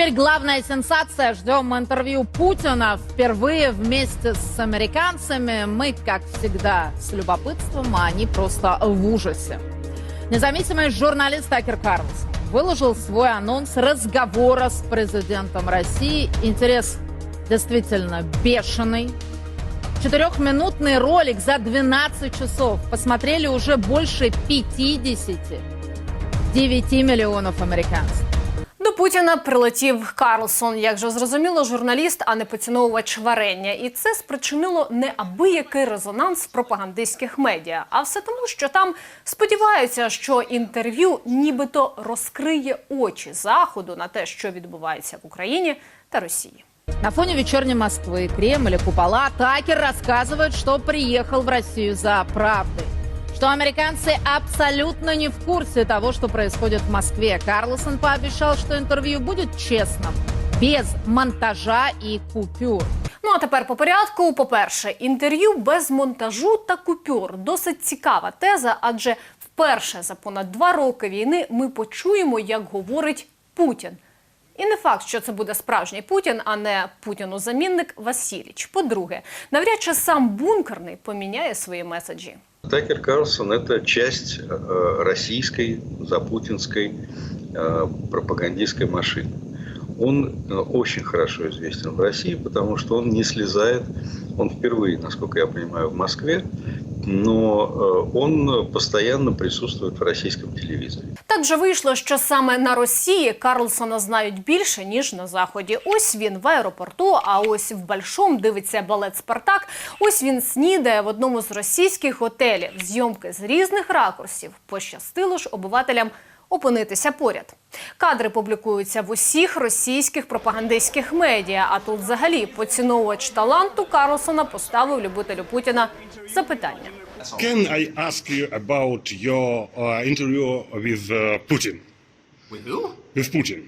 теперь главная сенсация. Ждем интервью Путина впервые вместе с американцами. Мы, как всегда, с любопытством, а они просто в ужасе. Независимый журналист Такер Карлсон выложил свой анонс разговора с президентом России. Интерес действительно бешеный. Четырехминутный ролик за 12 часов посмотрели уже больше 50 9 миллионов американцев. Путіна прилетів Карлсон, як же зрозуміло, журналіст, а не поціновувач варення. І це спричинило неабиякий резонанс пропагандистських медіа. А все тому, що там сподіваються, що інтерв'ю нібито розкриє очі заходу на те, що відбувається в Україні та Росії. На фоне вечерней Москвы, Кремля, купола Такер рассказывает, что приехал в Россию за правдой. Что американцы абсолютно не в курсе того, что происходит в Москве. Карлсон пообещал, что интервью будет честным, без монтажа и купюр. Ну а тепер по порядку. По-перше, інтерв'ю без монтажу та купюр досить цікава теза, адже вперше за понад два роки війни ми почуємо, як говорить Путін. І не факт, що це буде справжній Путін, а не Путіну замінник Васильіч. По-друге, навряд чи сам бункерний поміняє свої меседжі. Такер Карлсон – это часть э, российской запутинской э, пропагандистской машины. Он э, очень хорошо известен в России, потому что он не слезает, он впервые, насколько я понимаю, в Москве, но э, он постоянно присутствует в российском телевизоре. Так же вийшло, що саме на Росії Карлсона знають більше ніж на заході. Ось він в аеропорту, а ось в Большом дивиться балет Спартак. Ось він снідає в одному з російських готелів. Зйомки з різних ракурсів. Пощастило ж обивателям опинитися поряд. Кадри публікуються в усіх російських пропагандистських медіа. А тут, взагалі, поціновувач таланту Карлсона поставив любителю Путіна запитання. Can I ask you about your uh, interview with uh, Putin? With who? With Putin?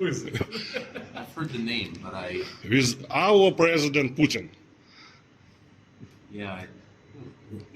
I've heard the name, but I With our president Putin? yeah, I,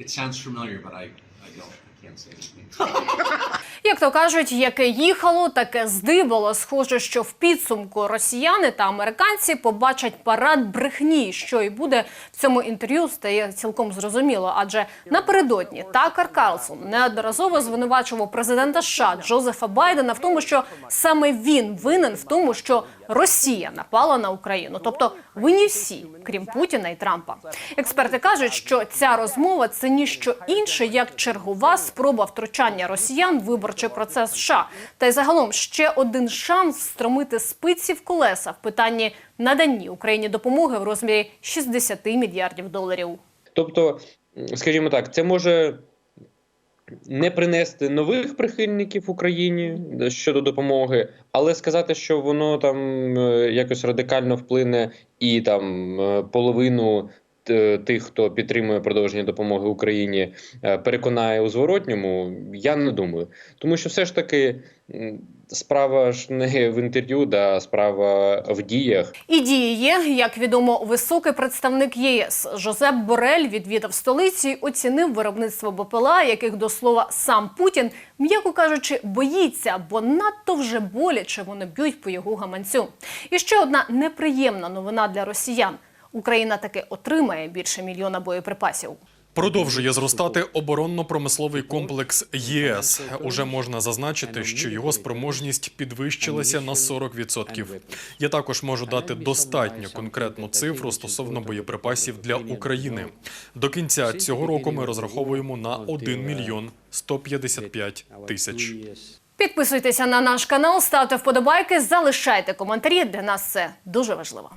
it sounds familiar, but I I don't can't say anything. Як то кажуть, яке їхало, таке здибало. Схоже, що в підсумку росіяни та американці побачать парад брехні, що і буде в цьому інтерв'ю, стає цілком зрозуміло. Адже напередодні Такер Карлсон неодноразово звинувачував президента США Джозефа Байдена в тому, що саме він винен в тому, що Росія напала на Україну, тобто винні всі, крім Путіна і Трампа. Експерти кажуть, що ця розмова це ніщо інше, як чергова спроба втручання росіян в виборчий процес США. Та й загалом ще один шанс встромити спиці в колеса в питанні наданні Україні допомоги в розмірі 60 мільярдів доларів. Тобто, скажімо так, це може не принести нових прихильників Україні щодо допомоги, але сказати, що воно там е, якось радикально вплине і там е, половину. Т- Тих, хто підтримує продовження допомоги Україні, е, переконає у зворотньому, я не думаю. Тому що все ж таки справа ж не в інтерв'ю, да справа в діях. І дії є, як відомо, високий представник ЄС Жозеп Борель відвідав столиці, й оцінив виробництво БПЛА, яких до слова сам Путін, м'яко кажучи, боїться, бо надто вже боляче вони б'ють по його гаманцю. І ще одна неприємна новина для росіян: Україна таки отримає більше мільйона боєприпасів. Продовжує зростати оборонно-промисловий комплекс ЄС. Уже можна зазначити, що його спроможність підвищилася на 40%. Я також можу дати достатньо конкретну цифру стосовно боєприпасів для України. До кінця цього року ми розраховуємо на 1 мільйон 155 тисяч. Підписуйтеся на наш канал, ставте вподобайки, залишайте коментарі. Для нас це дуже важливо.